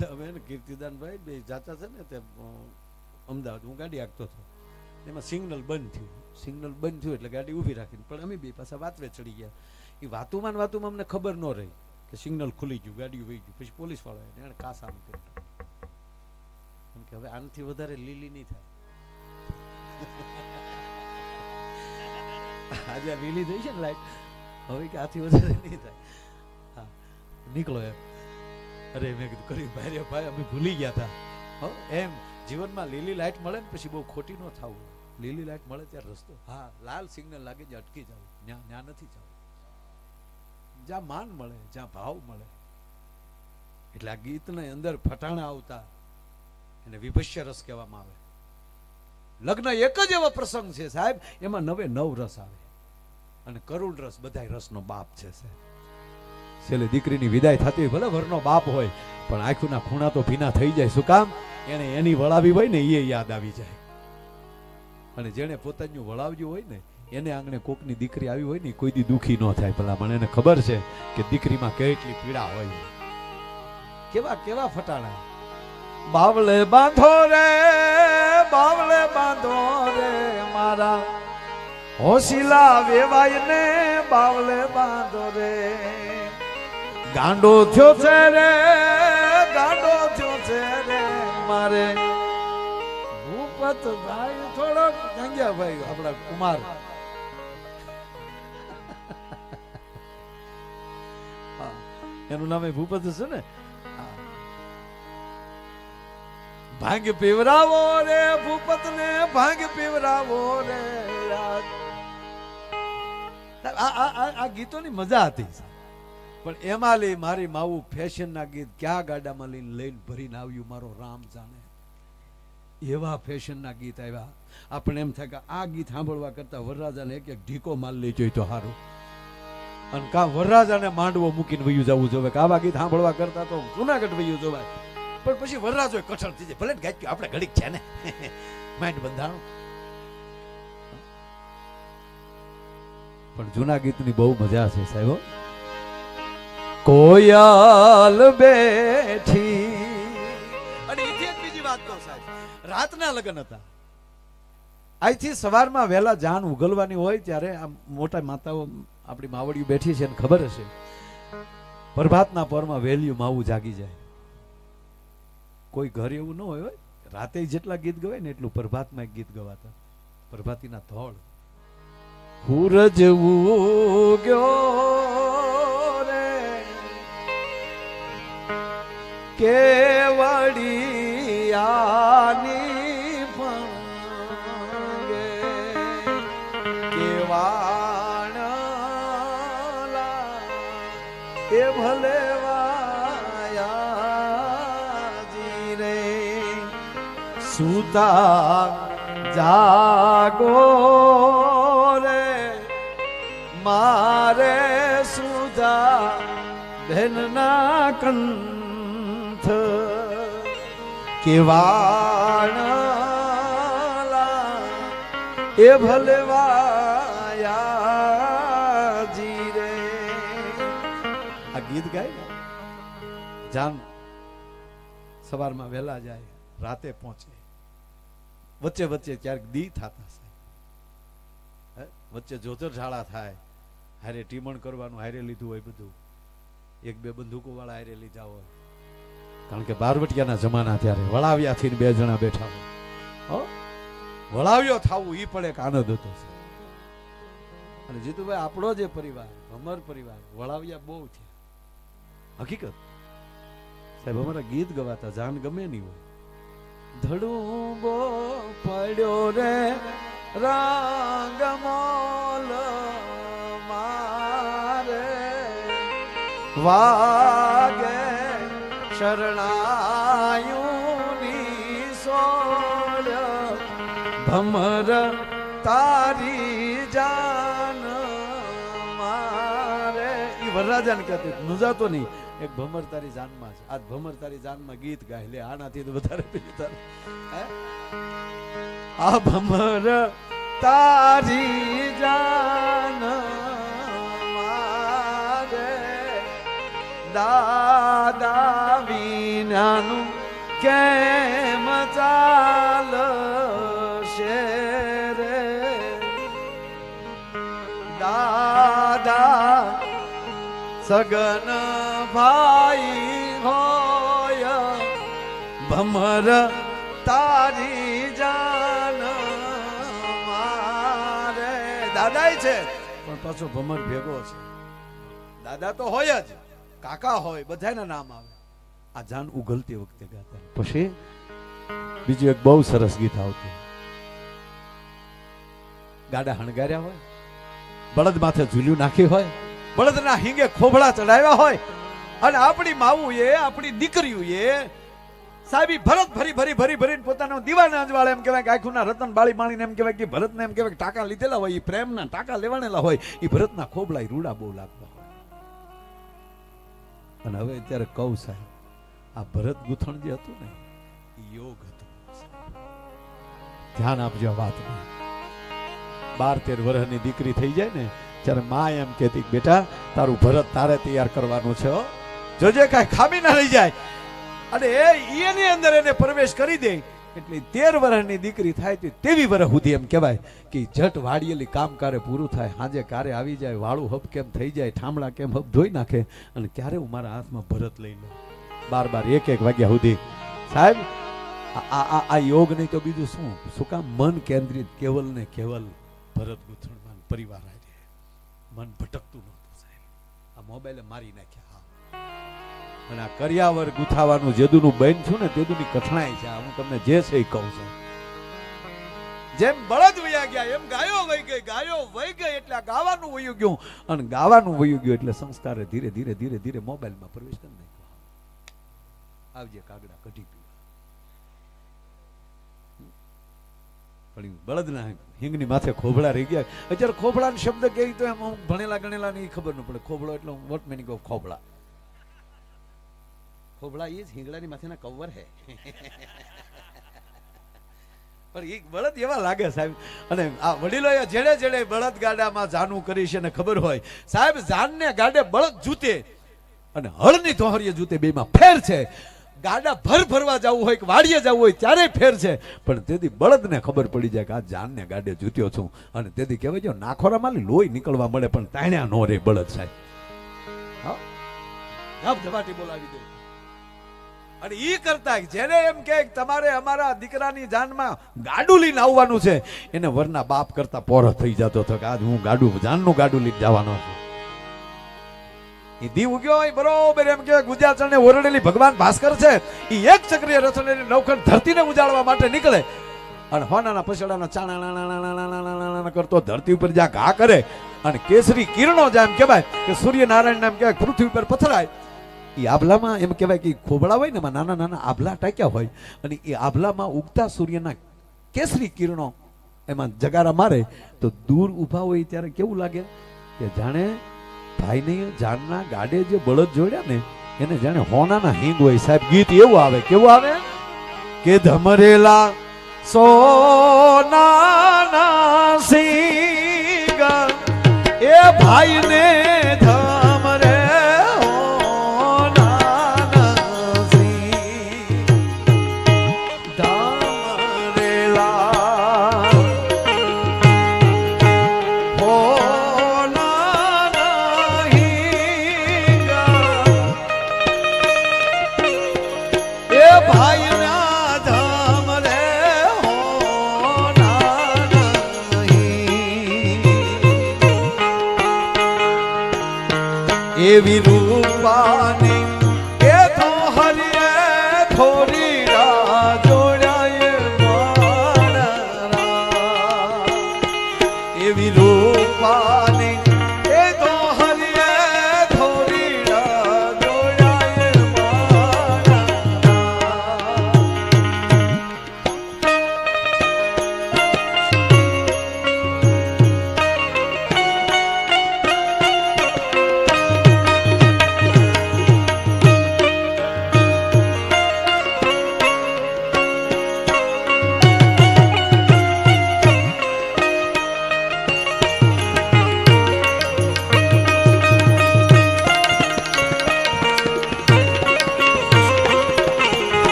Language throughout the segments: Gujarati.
હવે ને કીર્તિદાનભાઈ બે જાતા છે ને તે અમદાવાદ, હું ગાડી હાંકતો હતો. એમાં સિગ્નલ બંધ થયું. સિગ્નલ બંધ થયું એટલે ગાડી ઊભી રાખીને. પણ અમે બે પાછા વાતવે ચડી ગયા. એ વાતુમાં વાતુમાં અમને ખબર ન રહી કે સિગ્નલ ખુલી ગયું ગાડી વહી ગયું. પછી પોલીસવાળા એને કાસ આમ કર્યું. કે હવે આનાથી વધારે લીલી નહીં થાય. આજે લીલી થઈ છે ને લાઈટ. હવે કે આથી વધારે નહીં થાય. હા, નીકળો એમ. અરે, મેં કીધું, કર્યું ભાઈ ભાઈ, અમે ભૂલી ગયા હતા હો, એમ, જીવનમાં લીલી લાઇટ મળે ને પછી બહુ ખોટી ન થવું. લીલી લાઇટ મળે ત્યારે રસ્તો, હા, લાલ સિગ્નલ લાગે જ્યાં અટકી જાવ ત્યાં ત્યાં નથી જવું જ્યાં માન મળે, જ્યાં ભાવ મળે. એટલે આ ગીતને અંદર ફટાણા આવતા, એને વિભસ્ય રસ કહેવામાં આવે. લગ્ન એક જ એવો પ્રસંગ છે સાહેબ, એમાં નવે નવ રસ આવે. અને કરુણ રસ બધા રસનો બાપ છે સાહેબ. છેલ્લે દીકરીની વિદાય થતી હોય, ભલે વરનો બાપ હોય, પણ આંખોના ખૂણા તો ભીના થઈ જાય, શું કામ? એને એની વળાવી હોય ને એ યાદ આવી જાય. અને જેણે પોતાનું વળાવ્યું હોય ને, એને આંગણે કોકની દીકરી આવી હોય ને કોઈ દી દુખી ન થાય પેલા મને એને ખબર છે કે દીકરીમાં કેટલી પીડા હોય. કેવા કેવા ફટાણા? બાવલે બાંધો રે બાવલે બાંધો રે મારા. હોશિલા વેવાય ને બાવલે બાંધો રે. ગાંડો થયો છે રે, ગાંડો થયો છે રે મારે ભૂપત ભાઈ થોડોક ગંગ્યા ભાઈ, આપણા કુમાર એનું નામ એ ભૂપત છે ને. ભાંગ પીવરાવો રે ભૂપત ને ભાંગ પીવરાવો રે. આ આ ગીતોની મજા હતી પણ એમાં લઈ મારી માવું ફેશનના ગીત ક્યાં ગાડામાં લઈને લઈને ભરીને આવ્યું મારો રામ જાણે? એવા ફેશનના ગીત આવ્યા. આપણે એમ થાય કે આ ગીત સાંભળવા કરતા વરરાજાને એક એક ઢીકો માલ લઈ જોઈ તો સારું અને કા વરરાજાને માંડવો મૂકીને વયું જવું જોવે કે આવા ગીત સાંભળવા કરતા તો જુનાગઢ વયું જોવાય. પણ પછી વરરાજો કઠણ થઈ જાય. ભલે ગાચ્યું આપણે ઘડીક છે ને? માઇન્ડ બંધાણું. પણ જૂના ગીતની બહુ મજા છે સાહેબ કોયલ બેઠી. અને એથી એક બીજી વાત કહું સાહેબ રાતના લગ્ન હતા. અહીંથી સવારમાં વહેલા જાન ઉગલવાની હોય ત્યારે આ મોટા માતાઓ આપણી માવડીઓ બેઠી છે ખબર હશે. પ્રભાતના પરમાં વહેલ્યું માવું જાગી જાય. કોઈ ઘર એવું ન હોય હોય. રાતે જેટલા ગીત ગવાય ને એટલું પ્રભાતમાં ગીત ગવાતા. પ્રભાતીના ધોળ. સૂરજ ઉગ્યો. કેવડિયાની ફંગે કેવાણ એ ભલે વાયાજી રે. સુતા જાગો રે. મારે સુધા ધનના કંથ કેવાણલા એ ભલે વાયાજી આ ગીત ગાય જાન સવારમાં વહેલા જાય, રાતે પહોંચે. વચ્ચે વચ્ચે ક્યારેક દી થતા વચ્ચે જોજર ઝાડા થાય, હારે ટીમણ કરવાનું, હારે લીધું હોય બધું. એક બે બંદૂકો વાળા હારે લીધા હોય. કારણ કે બારવટિયાના જમાના ત્યારે વળાવ્યા થઈને બે જણા બેઠા હો? વળાવ્યો થાવું એ પણ એક આનંદ હતો અને જીતુભાઈ, આપણો જે પરિવાર અમર પરિવાર, વળાવ્યા બહુ છે હકીકત? સાહેબ, અમારા ગીત ગવાતા જાન ગમે નહીં હોય. ધડુંબો પડ્યો રે રાંગમોલ મારે. વાગે શરણાયુની સોળ ભમર તારી જાન મારે એ વરરાજાને કહેતી નુજાતો નહીં એક ભમર તારી જાનમાં છે આ ભમર તારી જાનમાં ગીત ગાય લે આનાથી તો વધારે હે? આ ભમર તારી જાન દાદા વિનાનું કેમ ચાલશે રે? દાદા, સગન ભાઈ હોય, ભમર તારી જાન મારે. દાદાય છે, પણ પાછો ભમર ભેગો છે. દાદા તો હોય જ. કાકા હોય, બધાના નામ આવે. આ જાન ઉગલતી વખતે ગાતા પછી બીજું એક બહુ સરસ ગીત આવતું. ગાડા હણગાર્યા હોય, બળદ માથે ઝૂલ્યું નાખી હોય, બળદના હિંગે ખોભળા ચડાવ્યા હોય, અને આપણી માવું એ આપણી દીકરીયું એ સાહેબી ભરત ભરી ભરી ભરી ભરીને પોતાનો દીવાના અંજવાળે એમ કહેવાય કે આખુના રતન બાળી માણીને એમ કહેવાય કે ભરતને એમ કહેવાય ટાકા લીધેલા હોય એ પ્રેમના ટાંકા લેવાણેલા હોય એ ભરતના ખોબળા રૂડા બહુ લાગતા અને હવે અત્યારે કહું સાહેબ, આ ભરત ગૂંથણ જે હતું ને યોગ ધ્યાન આપજો વાત બાર તેર વર્ષની દીકરી થઈ જાય ને ત્યારે મા એમ કહેતી, બેટા, તારું ભરત તારે તૈયાર કરવાનું છે જોજે કાંઈ ખામી ના રહી જાય, અને એ એની અંદર એને પ્રવેશ કરી દે એટલે તેર વર્ષની દીકરી થાય તે તેવી વર્ષ સુધી એમ કહેવાય કે જટ વાળીએલી કામ કારે પૂરું થાય, હાજે કારે આવી જાય, વાળું હબ કેમ થઈ જાય ઠામડા કેમ હબ ધોઈ નાખે અને ક્યારે હું મારા હાથમાં ભરત લઈ લઉં? બાર બાર એક એક વાગ્યા સુધી. સાહેબ, આ- આ યોગ નહીં તો બીજું શું? શું કામ મન કેન્દ્રિત, કેવલ ને કેવલ ભરત ગુથણમાં પરિવાર આજે મન ભટકતું નહોતું સાહેબ. આ મોબાઈલે મારી નાખ્યા, હા. અને આ કર્યાવર ગુથાવાનું જેદુનું બહેન છું ને તેદુની કઠણાઈ છે હું તમને જે છે એ કહું છું. જેમ બળદ વયા ગયા, એમ ગાયો વહી ગઈ, ગાયો વહી ગઈ એટલે ગાવાનું વયું ગયું. અને ગાવાનું વયું ગયું એટલે સંસ્કારે ધીરે ધીરે ધીરે ધીરે મોબાઈલમાં પ્રવેશ કરી નાખ્યો. આવજે કાગડા કઢી પીવા. બળદના હિંગની માથે ખોભળા રહી ગયા. અત્યારે ખોભળાનો શબ્દ કહે તો એમ ભણેલા ગણેલા ની ખબર ન પડે. ખોભળો એટલે વોટ મેનિંગ ઓફ ખોભળા? ખોભળા એ જ હિંગળાની માથેના કવર હે. પણ એ બળદ એવા લાગે સાહેબ. અને આ વડીલોએ જેડે જેડે બળદ ગાડામાં જાનું કરી છે ખબર હોય, સાહેબ જાનને ગાડે બળદ જૂતે અને હળની તોહરીએ જૂતે બેમાં ફેર છે. ગાડા ભર ભરવા જવું હોય કે વાડીએ જવું હોય ત્યારે ફેર છે. પણ તેથી બળદને ખબર પડી જાય કે આ જાનને ગાડે જૂત્યો છું. અને તેથી કહેવાય જો નાખોરામાં લોહી નીકળવા મળે પણ તાણ્યા નો રે બળદ સાહેબ. હા? ધબ બોલાવી દે. અને એ કરતા જેને એમ કે તમારે અમારા દીકરાની જાનમાં ગાડું લઈને આવવાનું છે, એને વરના બાપ કરતા પોરો થઈ જતો હતો કે આજ હું ગાડું, જાનનું ગાડું લઈને જવાનો છું. એ દીવ ઉગ્યો હોય બરોબર એમ કે ગુજરાત ચરણે ઓરડેલી ભગવાન ભાસ્કર છે એ એક ચક્રીય રચનેની નવખંડ ધરતીને ઉજાડવા માટે નીકળે. અને હોનાના પછડાના ચાણા કરતો ધરતી ઉપર જ્યાં ઘા કરે અને કેસરી કિરણો જેમ કહેવાય કે સૂર્યનારાયણ એમ કહેવાય પૃથ્વી ઉપર પથરાય એ આભલામાં એમ કહેવાય કે ખોબળા હોય ને એમાં નાના નાના આભલા ટાંક્યા હોય અને એ આભલામાં ઉગતા સૂર્યના કેસરી કિરણો એમાં જગારા મારે, તો દૂર ઊભા હોય ત્યારે કેવું લાગે? કે જાણે ભાઈને જાનના ગાડે જે બળદ જોડ્યા ને, એને જાણે હોનાના હિંગ હોય. સાહેબ, ગીત એવું આવે. કેવું આવે? કે ધમરેલા સોના સિંગ, એ ભાઈને એવી રૂપાની કે તો હરિયે થોડી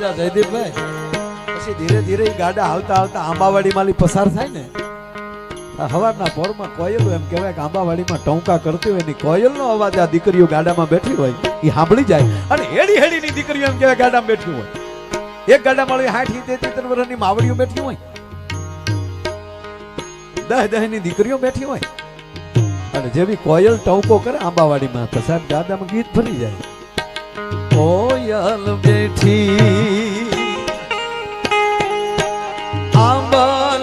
જયદીપભાઈ, પછી ધીરે ધીરે ગાડા હાલતા હાલતા આંબાવાડી માલી પસાર થાય ને હવારના પોરમાં કોયલ એમ કહેવાય કે આંબાવાડીમાં ટોંકા કરતી હોય ને કોયલનો અવાજ આ દીકરીઓ ગાડામાં બેઠી હોય એ સાંભળી જાય. અને હેડી હેડીની દીકરીઓ એમ કહેવાય ગાડામાં બેઠી હોય. એક ગાડામાં હાઠ હિતેર તેતર વર્ષની માવડીઓ બેઠી હોય. દહ દહની દીકરીઓ બેઠી હોય. અને જેવી કોયલ ટોંકો કરે આંબાવાડીમાં, તો સાહેબ ગાડામાં ગીત ભરી જાય. કોયલ બેઠી મોરા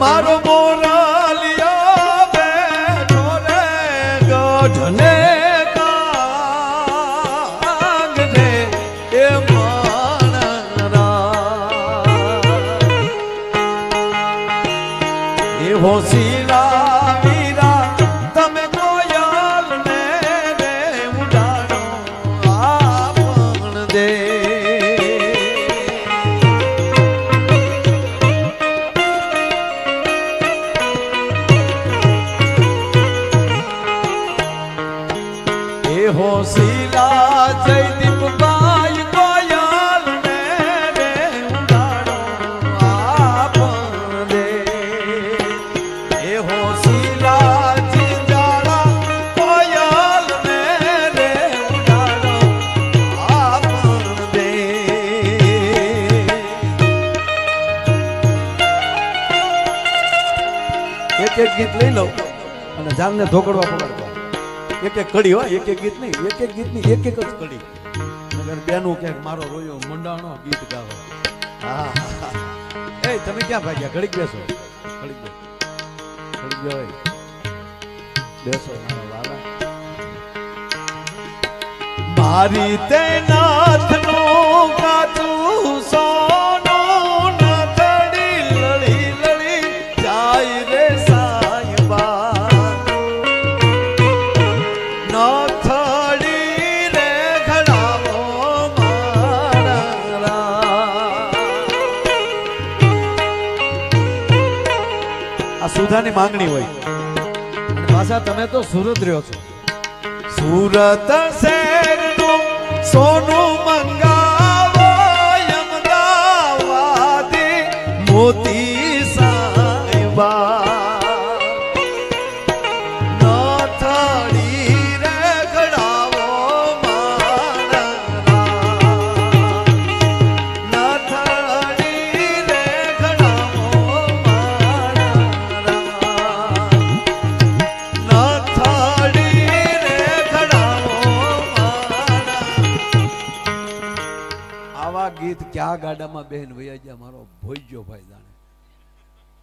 મારો જાનને ધોકડવા પકડવા એક એક કડી હોય, એક એક ગીત નહીં, એક એક ગીતની એક એક જ કડી. બેનું ક્યાંક મારો રોયો મંડાણો ગીત ગાવો. એ, તમે ક્યાં ભાગ્યા? ઘડીક બેસો. ઘડીક બેસો. ઘડીક બેસો. બેસો, મારા મારી તે નાથનું સુધાની માંગણી હોય. પાછા તમે તો સુરત રહ્યો છો. સુરત શહેરનું સોનું મંગાવો અમદાવાદી મોતી ગયો ભાઈ જાણે.